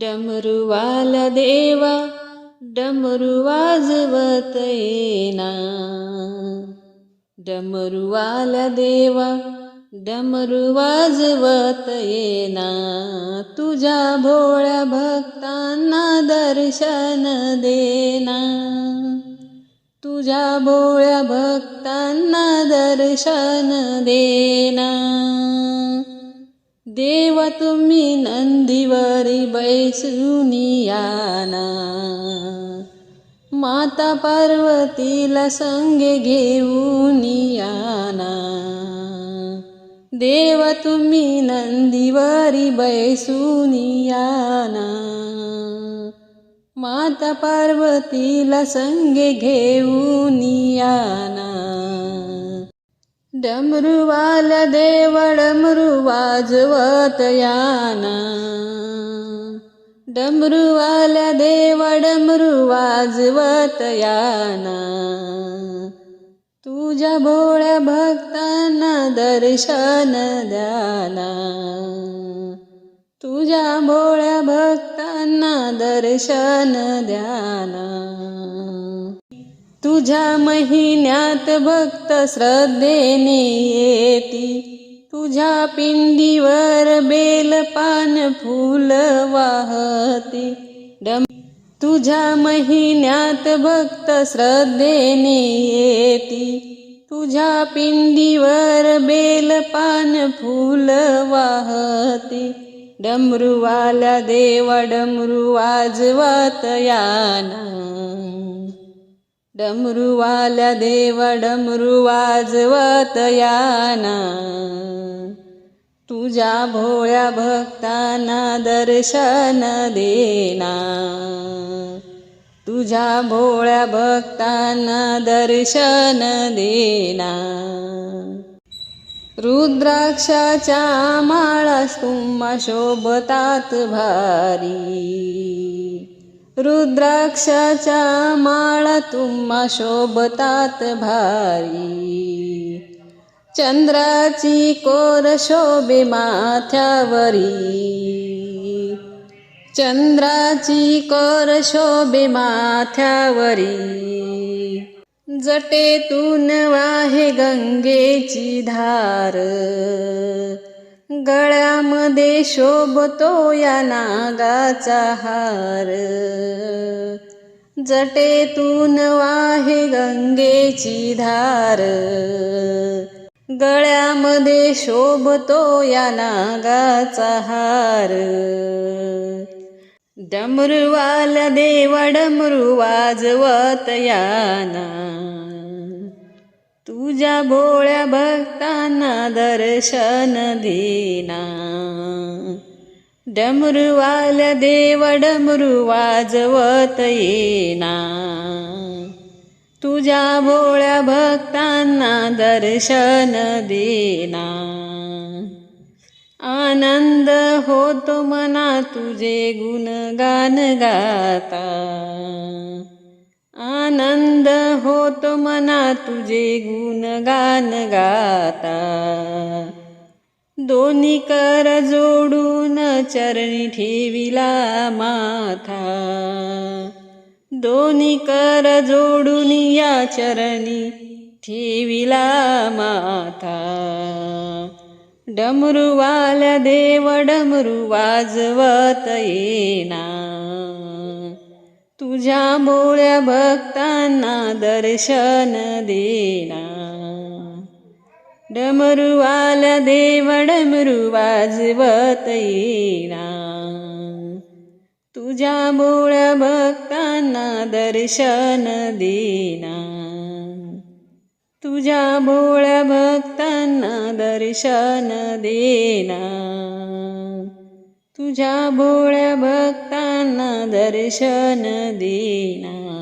डमरुवाला देवा डमरू वाजवत येना. डमरुवाला देवा डमरू वाजवत येना. तुझ्या भोळ्या भक्तांना दर्शन देना. तुझ्या भोळ्या भक्तांना दर्शन देना. देव तुम्ही नंदीवरी बैसुनियाना. माता पार्वतीला संगे घेऊन याना देव तुम्ही नंदीवरी बैसून याना माता पार्वतीला संगे घेऊन याना डमरुवाल देव वाजवत याना. डमरुवाल देव वाजवत याना. तुझ्या भोळ्या भक्तांना दर्शन द्याना. तुझ्या भोळ्या भक्तांना दर्शन द्याना. तुझ्या महिन्यात भक्त श्रद्धेने येती. तुझ्या पिंडीवर बेलपान फुल वाहती. डम तुझ्या महिन्यात भक्त श्रद्धेने येती. तुझ्या पिंडीवर बेलपान फुल वाहती वाहते. डमरुवाला देवा डमरू वाजवत याना. डमरुवाल्या देव डमरू वाजवत याना तुझ्या भोळ्या भक्तांना दर्शन देना. तुझ्या भोळ्या भक्तांना दर्शन देना. रुद्राक्षाच्या माळा तुम्हा शोभतात भारी. रुद्राक्षाच्या माळा तुम्हा शोभतात भारी. चंद्राची कोर शोभे माथ्यावरी. चंद्राची कोर शोभे माथ्यावरी. जटेतून वाहे गंगेची धार. गळ्यामध्ये शोभतो या नागाचा हार. जटेतून वाहे गंगेची धार. गळ्यामध्ये शोभतो या नागाचा हार. डमरुवाल देवा डमरू वाजवत याना तुझ्या भोळ्या भक्तांना दर्शन देना. डमरुवाल देव डमरू वाजवत येना. तुझ्या भोळ्या भक्तांना दर्शन देना. आनंद होतो मना तुझे गुणगान गाता. आनंद होतो मना तुझे गुणगान गाता. दोन्ही कर जोडून चरणी ठेविला माथा. दोन्ही कर जोडून या चरणी ठेविला माथा. डमरुवाल्या देव डमरू वाजवत येना तुझ्या बोळ्या भक्तांना दर्शन देना डमरुवाला देव डमरू वाजवत येना तुझ्या बोळ्या भक्तांना दर्शन देना तुझ्या भोळ्या भक्तांना दर्शन देना तुझ्या भोळ्या भक्तांना दर्शन देना